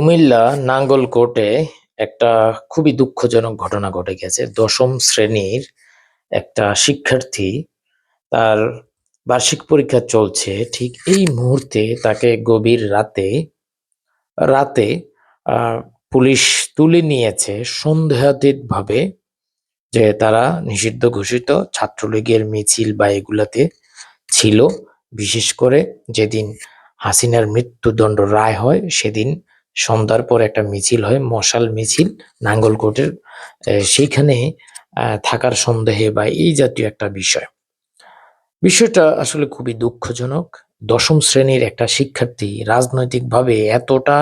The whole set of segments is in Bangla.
কুমিল্লা নাঙ্গলকোটে একটা খুবই দুঃখজনক ঘটনা ঘটে গেছে। দশম শ্রেণির একটা শিক্ষার্থী তার বার্ষিক পরীক্ষা চলছে। ঠিক এই মুহূর্তে তাকে গভীর রাতে রাতে পুলিশ তুলে নিয়েছে সন্দেহাতীত ভাবে যে তারা নিষিদ্ধ ঘোষিত ছাত্রলীগের মিছিল বা এগুলাতে ছিল। বিশেষ করে যেদিন হাসিনার মৃত্যুদণ্ড রায় হয়, সেদিন সন্ধ্যার পর একটা মিছিল হয়, মশাল মিছিল নাঙ্গলকোটের সেইখানে থাকার সন্দেহে বা এই জাতীয় একটা বিষয়। বিষয়টা আসলে খুবই দুঃখজনক। দশম শ্রেণির একটা শিক্ষার্থী রাজনৈতিকভাবে এতটা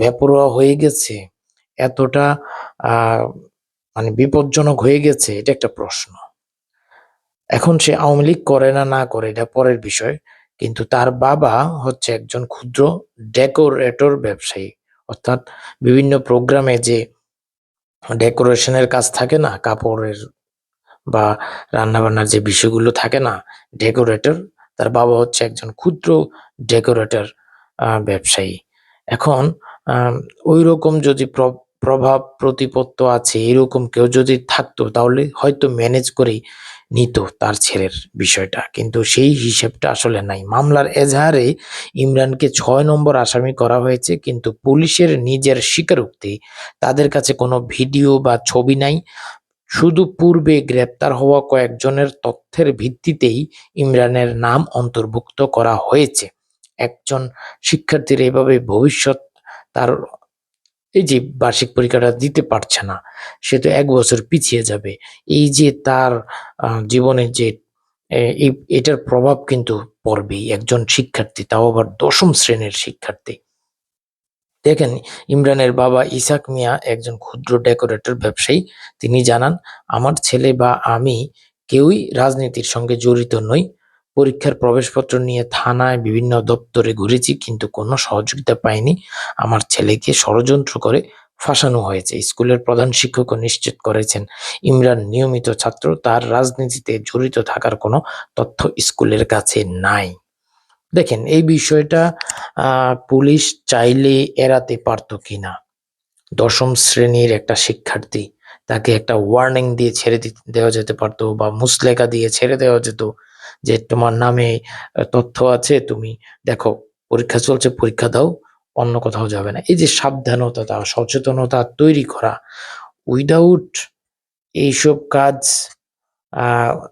বেপরোয়া হয়ে গেছে, এতটা মানে বিপজ্জনক হয়ে গেছে, এটা একটা প্রশ্ন। এখন সে আওয়ামী লীগ করে না না করে, এটা পরের বিষয়। কিন্তু তার বাবা হচ্ছে একজন ক্ষুদ্র ডেকোরেটর ব্যবসায়ী। অর্থাৎ বিভিন্ন প্রোগ্রামে যে ডেকোরেশনের কাজ থাকে না, কাপড়ের বা রান্নাবান্নার যে বিষয়গুলো থাকে না, ডেকোরেটর, তার বাবা হচ্ছে একজন ক্ষুদ্র ডেকোরেটর ব্যবসায়ী। এখন ওই রকম যদি প্রভাব প্রতিপত্ত আছে, এরকম কেউ যদি থাকতো তাহলে হয়তো ম্যানেজ করেই নিত তার ছেলের বিষয়টা। কিন্তু সেই হিসেবটা আসলে নাই। মামলার এজাহারে ইমরানকে ছয় নম্বর আসামি করা হয়েছে, কিন্তু পুলিশের নিজের স্বীকারোক্তি তাদের কাছে কোনো ভিডিও বা ছবি নাই। শুধু পূর্বে গ্রেপ্তার হওয়া কয়েকজনের তথ্যের ভিত্তিতেই ইমরানের নাম অন্তর্ভুক্ত করা হয়েছে। একজন জীবনের এভাবে ভবিষ্যৎ তার এই যে বার্ষিক পরীক্ষাটা দিতে পারছে না, সে তো এক বছর পিছিয়ে যাবে। এই যে তার জীবনে যে এটার প্রভাব কিন্তু পড়বেই একজন শিক্ষার্থী, তাও আবার দশম শ্রেণির শিক্ষার্থী। দেখেন, ইমরানের বাবা ইসাক মিয়া একজন ক্ষুদ্র ডেকোরেটর ব্যবসায়ী। তিনি জানান, আমার ছেলে বা আমি কেউই রাজনীতির সঙ্গে জড়িত নই। পরীক্ষার প্রবেশপত্র নিয়ে থানায় বিভিন্ন দপ্তরে ঘুরেছি, কিন্তু কোনো সহযোগিতা পাইনি। আমার ছেলেকে ষড়যন্ত্র করে ফাঁসানো হয়েছে। স্কুলের প্রধান শিক্ষকও নিশ্চিত করেছেন, ইমরান নিয়মিত ছাত্র, তার রাজনীতিতে জড়িত থাকার কোনো তথ্য স্কুলের কাছে নাই। দেখেন, এই বিষয়টা পুলিশ চাইলে এড়াতে পারতো কিনা? দশম শ্রেণির একটা শিক্ষার্থী, তাকে একটা ওয়ার্নিং দিয়ে ছেড়ে দেওয়া যেতে পারতো বা মুসলেখা দিয়ে ছেড়ে দেওয়া যেত। যে তোমার নামে তথ্য আছে, তুমি দেখো, পরীক্ষা চলছে, পরীক্ষা দাও, অন্য কোথাও যাবে না। এই যে সাবধানতা, সচেতনতা তৈরি করা উইদাউট এইসব কাজ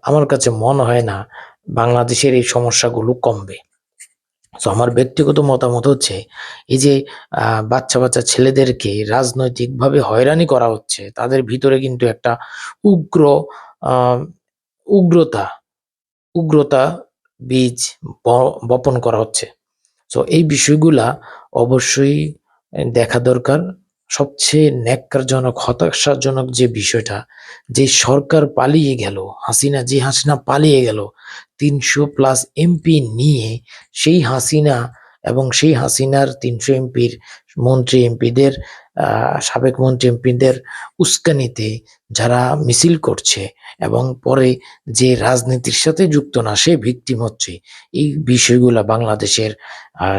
আমার কাছে মনে হয় না বাংলাদেশের এই সমস্যাগুলো কমবে। তো আমার ব্যক্তিগত মতামত হচ্ছে, এই যে বাচ্চা বাচ্চা ছেলেদেরকে রাজনৈতিকভাবে হয়রানি করা হচ্ছে, তাদের ভিতরে কিন্তু একটা উগ্র উগ্রতা উগ্রতা বীজ বপন করা হচ্ছে। সো এই বিষয়গুলা অবশ্যই দেখা দরকার। সবচেয়ে ন্যাক্কারজনক, হতাশাজনক যে বিষয়টা, যে সরকার পালিয়ে গেল, হাসিনা, যে হাসিনা পালিয়ে গেল, তিনশো প্লাস এমপি নিয়ে সেই হাসিনা এবং সেই হাসিনার তিনশো এমপির মন্ত্রী এমপিদের সাবেক মন্ত্রী এমপিদের উস্কানিতে যারা মিছিল করছে এবং পরে যে রাজনীতির সাথে যুক্ত না, সে ভিকটিম হচ্ছে এই বিষয়গুলা বাংলাদেশের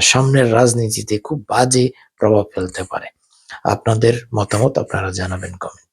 সামনের রাজনীতিতে খুব বাজে প্রভাব ফেলতে পারে। আপনাদের মতামত আপনারা জানাবেন কমেন্ট